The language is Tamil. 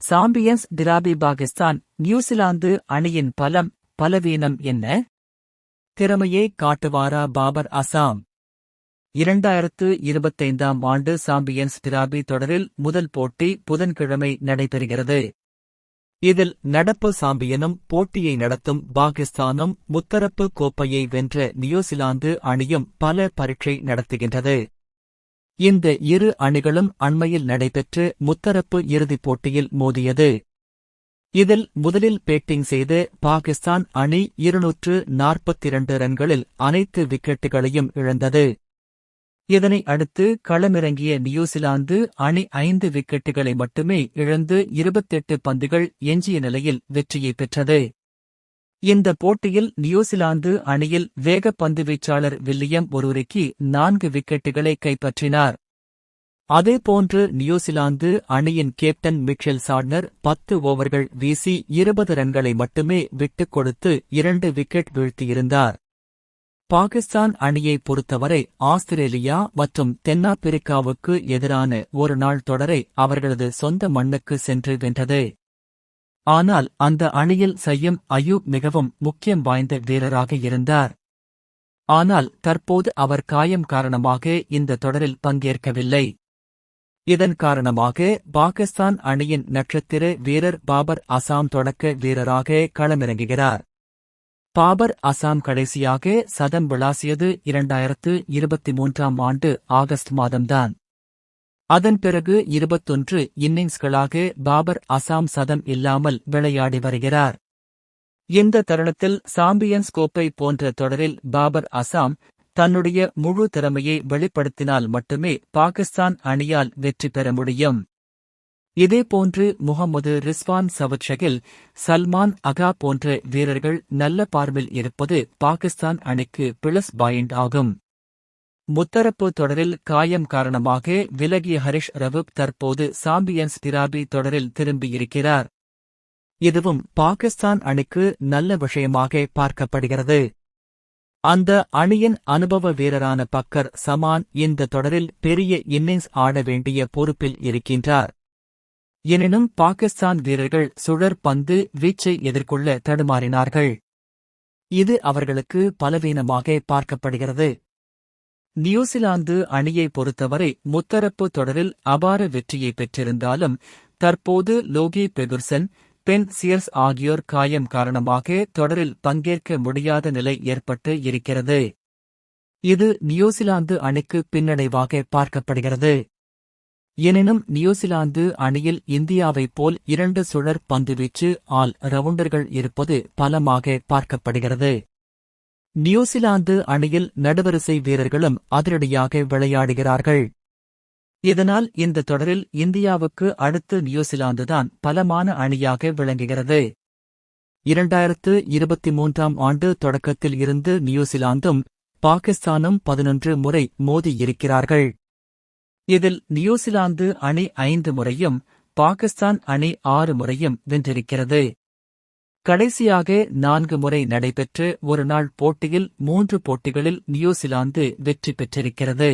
சாம்பியன்ஸ் டிராபி பாகிஸ்தான் நியூசிலாந்து அணியின் பலம் பலவீனம் என்ன? திறமையே காட்டுவாரா பாபர் அசாம்? இரண்டாயிரத்து இருபத்தைந்தாம் ஆண்டு சாம்பியன்ஸ் டிராபி தொடரில் முதல் போட்டி புதன்கிழமை நடைபெறுகிறது. இதில் நடப்பு சாம்பியனும் போட்டியை நடத்தும் பாகிஸ்தானும் முத்தரப்பு கோப்பையை வென்ற நியூசிலாந்து அணியும் பல பரீட்சை நடத்துகின்றது. இந்த இரு அணிகளும் அண்மையில் நடைபெற்று முத்தரப்பு இறுதிப் போட்டியில் மோதியது. இதில் முதலில் பேட்டிங் செய்து பாகிஸ்தான் அணி இருநூற்று நாற்பத்திரண்டு ரன்களில் அனைத்து விக்கெட்டுகளையும் இழந்தது. இதனை அடுத்து களமிறங்கிய நியூசிலாந்து அணி ஐந்து விக்கெட்டுகளை மட்டுமே இழந்து இருபத்தெட்டு பந்துகள் எஞ்சிய நிலையில் வெற்றியை பெற்றது. இந்த போட்டியில் நியூசிலாந்து அணியில் வேக பந்துவீச்சாளர் வில்லியம் ஒருவருக்கு நான்கு விக்கெட்டுகளை கைப்பற்றினார். அதேபோன்று நியூசிலாந்து அணியின் கேப்டன் மிச்சல் சாட்னர் பத்து ஓவர்கள் வீசி இருபது ரன்களை மட்டுமே விட்டுக் கொடுத்து இரண்டு விக்கெட் வீழ்த்தியிருந்தார். பாகிஸ்தான் அணியை பொறுத்தவரை ஆஸ்திரேலியா மற்றும் தென்னாப்பிரிக்காவுக்கு எதிரான ஒரு நாள் தொடரை அவர்களது சொந்த மண்ணுக்கு சென்று வென்றது. ஆனால் அந்த அணியில் சையம் அயூப் மிகவும் முக்கியம் வாய்ந்த வீரராக இருந்தார். ஆனால் தற்போது அவர் காயம் காரணமாக இந்த தொடரில் பங்கேற்கவில்லை. இதன் காரணமாக பாகிஸ்தான் அணியின் நட்சத்திர வீரர் பாபர் அசாம் தொடக்க வீரராக களமிறங்குகிறார். பாபர் அசாம் கடைசியாக சதம் விளாசியது இரண்டாயிரத்து இருபத்தி மூன்றாம் ஆண்டு ஆகஸ்ட் மாதம்தான். அதன் பிறகு இருபத்தொன்று இன்னிங்ஸ்களாக பாபர் அசாம் சதம் இல்லாமல் விளையாடி வருகிறார். இந்த தருணத்தில் சாம்பியன்ஸ் கோப்பை போன்ற தொடரில் பாபர் அசாம் தன்னுடைய முழு திறமையை வெளிப்படுத்தினால் மட்டுமே பாகிஸ்தான் அணியால் வெற்றி பெற முடியும். இதேபோன்று முகமது ரிஸ்வான் சவட்ஷகில் சல்மான் அகா போன்ற வீரர்கள் நல்ல பார்வில் இருப்பது பாகிஸ்தான் அணிக்கு பிளஸ் பாயிண்ட் ஆகும். முத்தரப்பு தொடரில் காயம் காரணமாக விலகிய ஹரிஷ் ரவுப் தற்போது சாம்பியன்ஸ் டிராபி தொடரில் திரும்பியிருக்கிறார். இதுவும் பாகிஸ்தான் அணிக்கு நல்ல விஷயமாக பார்க்கப்படுகிறது. அந்த அணியின் அனுபவ வீரரான பக்கர் சமான் இந்த தொடரில் பெரிய இன்னிங்ஸ் ஆட வேண்டிய பொறுப்பில் இருக்கின்றார். எனினும் பாகிஸ்தான் வீரர்கள் சுழற் பந்து வீச்சை எதிர்கொள்ள தடுமாறினார்கள். இது அவர்களுக்கு பலவீனமாக பார்க்கப்படுகிறது. நியூசிலாந்து அணியை பொறுத்தவரை முத்தரப்பு தொடரில் அபார வெற்றியை பெற்றிருந்தாலும் தற்போது லோகி பெகுர்சன் பென் சியர்ஸ் ஆகியோர் காயம் காரணமாக தொடரில் பங்கேற்க முடியாத நிலை ஏற்பட்டு இருக்கிறது. இது நியூசிலாந்து அணிக்கு பின்னடைவாக பார்க்கப்படுகிறது. எனினும் நியூசிலாந்து அணியில் இந்தியாவைப் போல் இரண்டு சுழற் பந்துவீச்சு ஆல் ரவுண்டர்கள் இருப்பது பலமாக பார்க்கப்படுகிறது. நியூசிலாந்து அணியில் நடுவரிசை வீரர்களும் அதிரடியாக விளையாடுகிறார்கள். இதனால் இந்த தொடரில் இந்தியாவுக்கு அடுத்து நியூசிலாந்துதான் பலமான அணியாக விளங்குகிறது. இரண்டாயிரத்து இருபத்தி மூன்றாம் ஆண்டு தொடக்கத்தில் இருந்து நியூசிலாந்தும் பாகிஸ்தானும் பதினொன்று முறை மோதியிருக்கிறார்கள் இதில் நியூசிலாந்து அணி ஐந்து முறையும் பாகிஸ்தான் அணி ஆறு முறையும் வென்றிருக்கிறது. கடைசியாக நான்கு முறை நடைபெற்ற ஒருநாள் போட்டியில் மூன்று போட்டிகளில் நியூசிலாந்து வெற்றி பெற்றிருக்கிறது.